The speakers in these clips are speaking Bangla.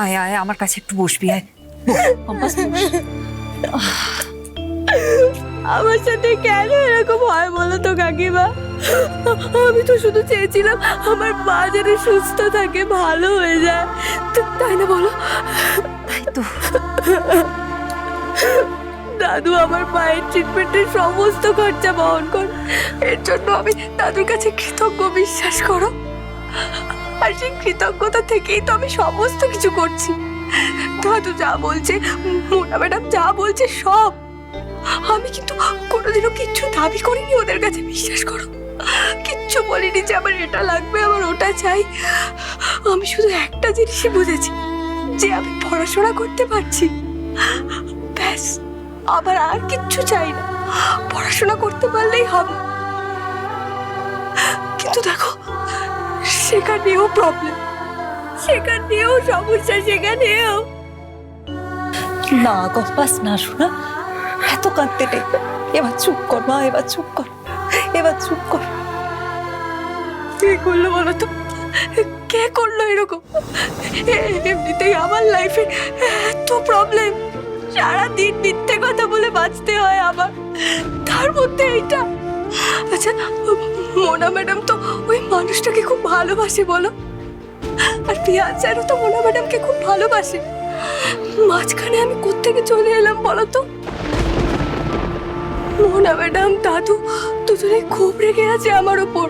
আয় আয় আমার কাছে একটু বসবি আয়। আমার সাথে কেন এরকম হয় বলো তো কাকিমা? আমি তো শুধু চেয়েছিলাম আমার মা যেন সুস্থ থাকে ভালো হয়ে যায়। তাই না বলো? তাই তো। দাদু আমার মায়ের ট্রিটমেন্টের সমস্ত খরচা বহন কর। এর জন্য আমি দাদুর কাছে কৃতজ্ঞ বিশ্বাস করো। আর কৃতজ্ঞতা থেকেই তো আমি সমস্ত কিছু করছি। দাদু যা বলছে মোনা ম্যাডাম যা বলছে সব। আমি কিন্তু কোনোদিনও কিচ্ছু দাবি করিনি ওদের কাছে, বিশ্বাস করো। কিচ্ছু বলিনি যে আমার এটা লাগবে, আমার ওটা চাই। আমি শুধু একটা জিনিসই বুঝেছি, যে আমি পড়াশোনা করতে পারছি। ব্যাস আবার আর কিচ্ছু চাই না। পড়াশোনা করতে পারলেই হবে। কিন্তু দেখো সেখানেও প্রবলেম সেখানেও সমস্যা, সেখানেও। না কম্পাস না শোনা, এত কাঁদতে নেই। এবার চুপ কর মা, এবার চুপ কর, এবার চুপ কর। কে করল বলো তো? কে করল এরকম? এমনিতেই আমার লাইফে এত প্রবলেম সারাদিন মিথ্যে কথা বলে বাঁচতে হয় আমার। তার মধ্যে এইটা আচ্ছা মোনা ম্যাডাম তো ওই মানুষটাকে খুব ভালোবাসে, বলো। আর পিয়াজ স্যারও তো মোনা ম্যাডামকে খুব ভালোবাসে। মাঝখানে আমি কোত্থেকে চলে এলাম, বলো তো? মোনা ম্যাডাম, দাদু দুজনে খুব রেগে আছে আমার ওপর।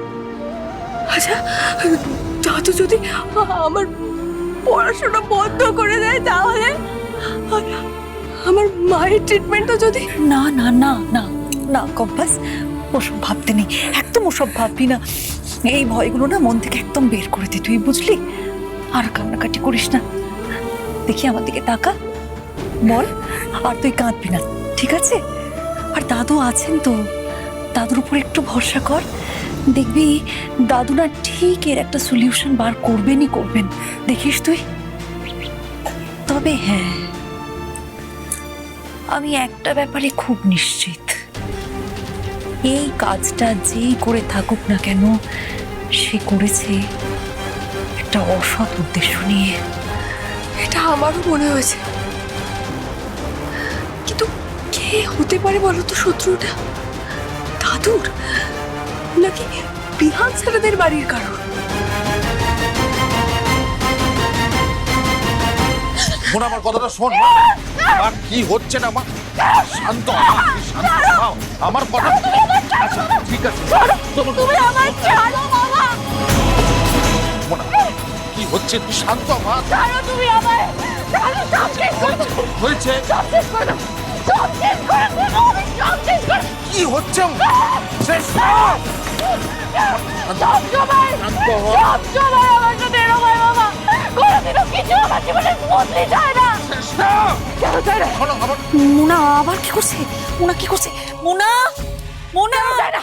আচ্ছা দাদু যদি আমার পড়াশোনা বন্ধ করে দেয় তাহলে? আমার মায়ের ট্রিটমেন্টও যদি না না না না না, কম্পাস। ওসব ভাবতে নেই একদম ওসব ভাববি না এই ভয়গুলো না মন থেকে একদম বের করে দে, তুই বুঝলি? আর কান্নাকাটি করিস না। দেখি আমার দিকে তাকা। বল, আর তুই কাঁদবি না, ঠিক আছে? আর দাদু আছেন তো? দাদুর উপর একটু ভরসা কর। দেখবি, দাদু না ঠিক এর একটা সলিউশন বার করবেনই করবেন। দেখিস তুই? তবে হ্যাঁ আমি একটা ব্যাপারে খুব নিশ্চিত। এই কাজটা যেই করে থাকুক না কেন সে করেছে একটা অসৎ উদ্দেশ্য নিয়ে। এটা আমারও মনে হয়েছে। কিন্তু কে হতে পারে বলো তো শত্রুটা? দাদুর? নাকি বিহান স্যারেদের বাড়ির কারণ? শোন আমার কথাটা শোন মা। আর কি হচ্ছে না মা? শান্ত শান্ত। আমার কথা তুমি আমার ছাড়ো বাবা। মোনা, কি হচ্ছে? তুই শান্ত মা। ছাড়ো তুমি আমার ছাড়ো সব শেষ করে হয়েছে, হয়েছে। সব শেষ করে দাও। সব শেষ করে দেবো আমি সব শেষ করে কি হচ্ছে শেষ কর। সব সময় শান্ত হ। সব সময় আমার সাথে এরকম হয় বাবা। কোনোদিনও কিছু আমার জীবনে বদলে যায় না। শেষ না। কেন যায় না শোনো, আমার মোনা আবার কি করছে? মোনা কি করছে? মুনা? মুনা? যায় না